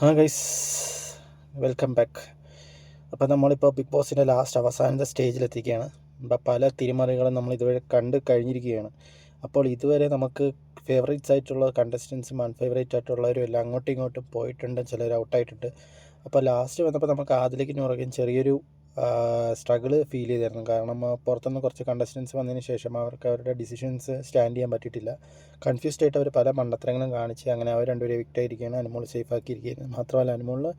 ആ guys welcome back. അപ്പോൾ നമ്മളിപ്പോൾ ബിഗ് ബോസിന്റെ ലാസ്റ്റ് അവസാനത്തെ സ്റ്റേജിലെത്തിക്കുകയാണ് അപ്പോൾ പല തിരിമറികളും നമ്മൾ ഇതുവരെ കണ്ട് കഴിഞ്ഞിരിക്കുകയാണ്. അപ്പോൾ ഇതുവരെ നമുക്ക് ഫേവറേറ്റ്സ് ആയിട്ടുള്ള കണ്ടസ്റ്റൻസും അൺഫേവറേറ്റ് ആയിട്ടുള്ളവരും എല്ലാം അങ്ങോട്ടും ഇങ്ങോട്ടും പോയിട്ടുണ്ട് ചിലർ ഔട്ടായിട്ടുണ്ട് അപ്പോൾ ലാസ്റ്റ് വന്നപ്പോൾ നമുക്ക് ആദിലേക്ക് പുറകെ ചെറിയൊരു സ്ട്രഗിൾ ഫീൽ ചെയ്തിരുന്നു. കാരണം പുറത്തുനിന്ന് കുറച്ച് കണ്ടസ്റ്റൻസ് വന്നതിന് ശേഷം അവർക്ക് അവരുടെ ഡിസിഷൻസ് സ്റ്റാൻഡ് ചെയ്യാൻ പറ്റിയിട്ടില്ല. കൺഫ്യൂസ്ഡ് ആയിട്ട് അവർ പല മണ്ടത്തരങ്ങളും കാണിച്ച് അങ്ങനെ അവർ രണ്ടുപേരെ വിക്റ്റ് ആയിരിക്കുകയാണ്. അനുമോൾ സേഫ് ആക്കിയിരിക്കുകയാണ്. മാത്രമല്ല അനുമോളിന്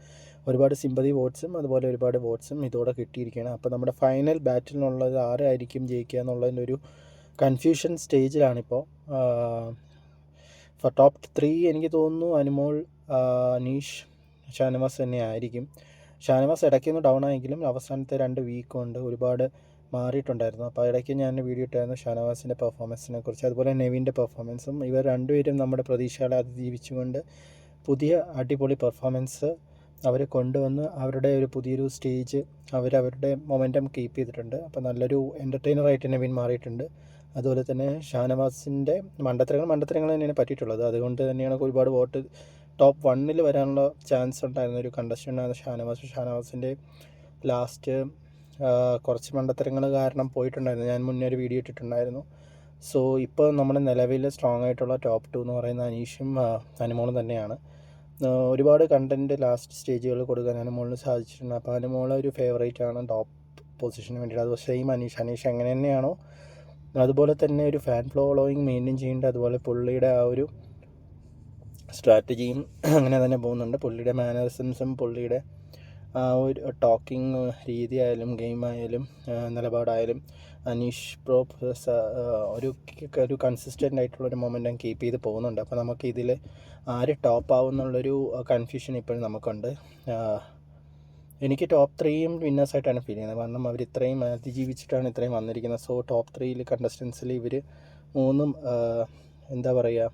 ഒരുപാട് സിമ്പതി വോട്ട്സും അതുപോലെ ഒരുപാട് വോട്ട്സും ഇതോടെ കിട്ടിയിരിക്കുകയാണ്. അപ്പോൾ നമ്മുടെ ഫൈനൽ ബാറ്റിലുള്ളത് ആരായിരിക്കും ജയിക്കുക എന്നുള്ളതിന്റെ ഒരു കൺഫ്യൂഷൻ സ്റ്റേജിലാണിപ്പോൾ ടോപ്പ് ത്രീ എനിക്ക് തോന്നുന്നു അനുമോൾ നീഷ് അനീഷ് ഷാനവാസ് തന്നെ ആയിരിക്കും. ഷാനവാസ് ഇടയ്ക്കൊന്ന് ഡൗൺ ആയെങ്കിലും അവസാനത്തെ രണ്ട് വീക്ക് കൊണ്ട് ഒരുപാട് മാറിയിട്ടുണ്ടായിരുന്നു. അപ്പോൾ ഇടയ്ക്ക് ഞാൻ വീഡിയോ ഇട്ടായിരുന്നു ഷാനവാസിന്റെ പെർഫോമൻസിനെ കുറിച്ച് അതുപോലെ നെവിന്റെ പെർഫോമൻസും ഇവർ രണ്ടുപേരും നമ്മുടെ പ്രതീക്ഷകളെ അതിജീവിച്ചുകൊണ്ട് പുതിയ അടിപൊളി പെർഫോമൻസ് അവർ കൊണ്ടുവന്ന് അവരുടെ ഒരു പുതിയൊരു സ്റ്റേജ് അവർ അവരുടെ മൊമെന്റം കീപ്പ് ചെയ്തിട്ടുണ്ട്. അപ്പോൾ നല്ലൊരു എന്റർടൈനറായിട്ട് നെവിൻ മാറിയിട്ടുണ്ട്. അതുപോലെ തന്നെ ഷാനവാസിന്റെ മണ്ടത്തരങ്ങൾ മണ്ടത്തരങ്ങൾ തന്നെയാണ് പറ്റിയിട്ടുള്ളത്. അതുകൊണ്ട് തന്നെയാണ് ഒരുപാട് വോട്ട് ടോപ്പ് വണ്ണിൽ വരാനുള്ള ചാൻസ് ഉണ്ടായിരുന്ന ഒരു കണ്ടസ്റ്റന്റാണ് ഷാനവാസ്. ഷാനവാസിന്റെ ലാസ്റ്റ് കുറച്ച് മണ്ടത്തരങ്ങൾ കാരണം പോയിട്ടുണ്ടായിരുന്നു. ഞാൻ മുന്നേ ഒരു വീഡിയോ ഇട്ടിട്ടുണ്ടായിരുന്നു. സോ ഇപ്പോൾ നമ്മുടെ നിലവിൽ സ്ട്രോങ് ആയിട്ടുള്ള ടോപ്പ് ടു എന്ന് പറയുന്ന അനീഷും അനുമോളും തന്നെയാണ്. ഒരുപാട് കണ്ടന്റ് ലാസ്റ്റ് സ്റ്റേജുകൾ കൊടുക്കാൻ അനുമോളിന് സാധിച്ചിട്ടുണ്ട്. അപ്പോൾ അനുമോൾ ഒരു ഫേവറേറ്റ് ആണ് ടോപ്പ് പൊസിഷന് വേണ്ടിയിട്ട്. അതുപോലെ സെയിം അനീഷ്. അനീഷ് എങ്ങനെ തന്നെയാണോ അതുപോലെ തന്നെ ഒരു ഫാൻ ഫോളോയിങ് മെയിന്റെയിൻ ചെയ്യേണ്ടത് അതുപോലെ പുള്ളിയുടെ ആ ഒരു സ്ട്രാറ്റജിയും അങ്ങനെ തന്നെ പോകുന്നുണ്ട്. പുള്ളിയുടെ മാനേഴ്സൻസും പുള്ളിയുടെ ആ ഒരു ടോക്കിംഗ് രീതിയായാലും ഗെയിം ആയാലും ആ, നിലപാടായാലും അനീഷ് പ്രോ ഒരു ഒരു കൺസിസ്റ്റന്റ് ആയിട്ടുള്ള ഒരു മൊമെന്റം കീപ്പ് ചെയ്ത് പോകുന്നുണ്ട്. അപ്പോൾ നമുക്ക് ഇതിൽ ആര് ടോപ്പ് ആവും എന്നുള്ളൊരു കൺഫ്യൂഷൻ ഇപ്പോഴും നമുക്കുണ്ട്. എനിക്ക് ടോപ്പ് ത്രീയും വിന്നേഴ്സായിട്ടാണ് ഫീൽ ചെയ്യുന്നത്. കാരണം അവർ ഇത്രയും അതിജീവിച്ചിട്ടാണ് ഇത്രയും വന്നിരിക്കുന്നത്. സോ ടോപ്പ് ത്രീയിൽ കണ്ടസ്റ്റൻസിൽ ഇവർ മൂന്നും എന്താ പറയുക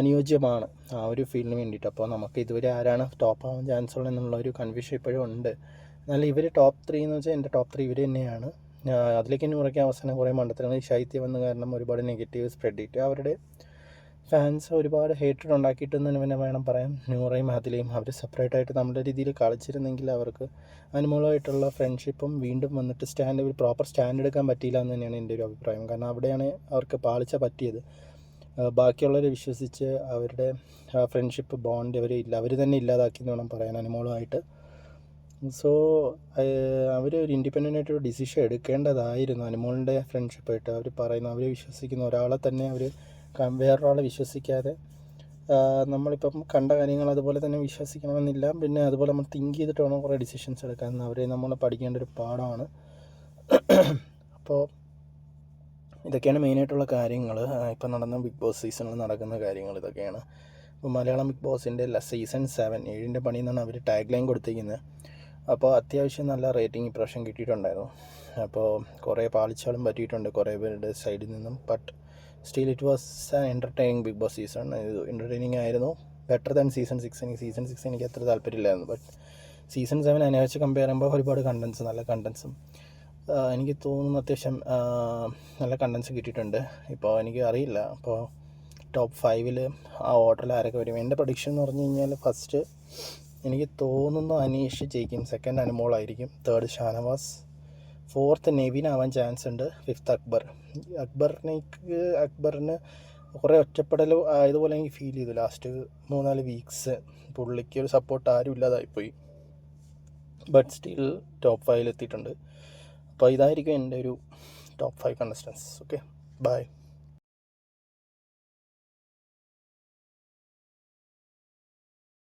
അനുയോജ്യമാണ് ആ ഒരു ഫീൽഡിന് വേണ്ടിയിട്ട്. അപ്പോൾ നമുക്ക് ഇതുവരെ ആരാണ് ടോപ്പ് ആവാൻ ചാൻസ് ഉള്ളത് എന്നുള്ള ഒരു കൺഫ്യൂഷൻ ഇപ്പോഴും ഉണ്ട്. എന്നാൽ ഇവർ ടോപ്പ് ത്രീ എന്ന് വെച്ചാൽ എന്റെ ടോപ്പ് ത്രീ ഇവർ തന്നെയാണ്. അതിലേക്ക് നൂറയ്ക്ക് അവസാനം കുറേ മണ്ടത്തരങ്ങൾ ശൈത്യം വന്ന കാരണം ഒരുപാട് നെഗറ്റീവ് സ്പ്രെഡ് ചെയ്തിട്ട് അവരുടെ ഫാൻസ് ഒരുപാട് ഹേറ്റഡ് ഉണ്ടാക്കിയിട്ടെന്ന് തന്നെ വേണം പറയാം നൂറയും അതിലെയും അവർ സെപ്പറേറ്റ് ആയിട്ട് നമ്മുടെ രീതിയിൽ കളിച്ചിരുന്നെങ്കിൽ അവർക്ക് അനുമൂലമായിട്ടുള്ള ഫ്രണ്ട്ഷിപ്പും വീണ്ടും വന്നിട്ട് സ്റ്റാൻഡ് ഒരു പ്രോപ്പർ സ്റ്റാൻഡ് എടുക്കാൻ പറ്റിയില്ല എന്ന് തന്നെയാണ് എന്റെ ഒരു അഭിപ്രായം. കാരണം അവിടെയാണ് അവർക്ക് പാളിച്ച പറ്റിയത്. ബാക്കിയുള്ളവരെ വിശ്വസിച്ച് അവരുടെ ഫ്രണ്ട്ഷിപ്പ് ബോണ്ട് അവർ ഇല്ല അവർ തന്നെ ഇല്ലാതാക്കി എന്ന് വേണം പറയാൻ അനുമോളുമായിട്ട്. സോ അവർ ഒരു ഇൻഡിപെൻഡന്റ് ആയിട്ടൊരു ഡിസിഷൻ എടുക്കേണ്ടതായിരുന്നു. അനുമോളിന്റെ ഫ്രണ്ട്ഷിപ്പായിട്ട് അവർ പറയുന്നു അവർ വിശ്വസിക്കുന്ന ഒരാളെ തന്നെ അവർ വേറൊരാളെ വിശ്വസിക്കാതെ നമ്മളിപ്പം കണ്ട കാര്യങ്ങൾ അതുപോലെ തന്നെ വിശ്വസിക്കണമെന്നില്ല. പിന്നെ അതുപോലെ നമ്മൾ തിങ്ക് ചെയ്തിട്ട് വേണം കുറേ ഡിസിഷൻസ് എടുക്കാൻ? അവരെ നമ്മൾ പഠിക്കേണ്ട ഒരു പാഠമാണ്. അപ്പോൾ ഇതൊക്കെയാണ് മെയിനായിട്ടുള്ള കാര്യങ്ങൾ ഇപ്പം നടന്ന ബിഗ് ബോസ് സീസണിൽ നടക്കുന്ന കാര്യങ്ങൾ ഇതൊക്കെയാണ്. അപ്പോൾ മലയാളം ബിഗ് ബോസിന്റെ സീസൺ സെവൻ ഏഴിന്റെ പണി എന്നാണ് അവർ ടാഗ് ലൈൻ കൊടുത്തിരിക്കുന്നത് അപ്പോൾ അത്യാവശ്യം നല്ല റേറ്റിംഗ് ഇപ്രാവശ്യം കിട്ടിയിട്ടുണ്ടായിരുന്നു. അപ്പോൾ കുറേ പാളിച്ചാളും പറ്റിയിട്ടുണ്ട് കുറേ പേരുടെ സൈഡിൽ നിന്നും. But still it was an entertaining Bigg Boss season ഇത് എന്റർടൈനിങ് ആയിരുന്നു. ബെറ്റർ ദാൻ സീസൺ സിക്സ് എനിക്ക് സീസൺ സിക്സ് എനിക്ക് അത്ര താല്പര്യമില്ലായിരുന്നു. ബട്ട് സീസൺ സെവൻ അതിനെ വെച്ച് കമ്പയർ ചെയ്യുമ്പോൾ ഒരുപാട് കണ്ടൻസ് നല്ല കണ്ടൻസും എനിക്ക് തോന്നുന്നു അത്യാവശ്യം നല്ല കണ്ടൻസ് കിട്ടിയിട്ടുണ്ട്. ഇപ്പോൾ എനിക്ക് അറിയില്ല. അപ്പോൾ ടോപ്പ് ഫൈവിൽ ആ ഓർഡറിൽ ആരൊക്കെ വരും? എന്റെ പ്രൊഡിക്ഷൻ എന്ന് പറഞ്ഞു കഴിഞ്ഞാൽ ഫസ്റ്റ് എനിക്ക് തോന്നുന്നു അനീഷ് ജയിക്കും. സെക്കൻഡ് അനുമോളായിരിക്കും തേർഡ് ഷാനവാസ്. ഫോർത്ത് നെവിൻ ആവാൻ ചാൻസ് ഉണ്ട്. ഫിഫ്ത്ത് അക്ബർ. അക്ബറിനേക്ക് അക്ബറിന് കുറേ ഒറ്റപ്പെടൽ ആയതുപോലെ എനിക്ക് ഫീൽ ചെയ്തു. ലാസ്റ്റ് മൂന്നാൽ വീക്സ് പുള്ളിക്ക് ഒരു സപ്പോർട്ട് ആരും ഇല്ലാതായിപ്പോയി. ബട്ട് സ്റ്റിൽ ടോപ്പ് ഫൈവിൽ എത്തിയിട്ടുണ്ട്. അപ്പോൾ ഇതായിരിക്കും എന്റെ ഒരു top five contestants okay bye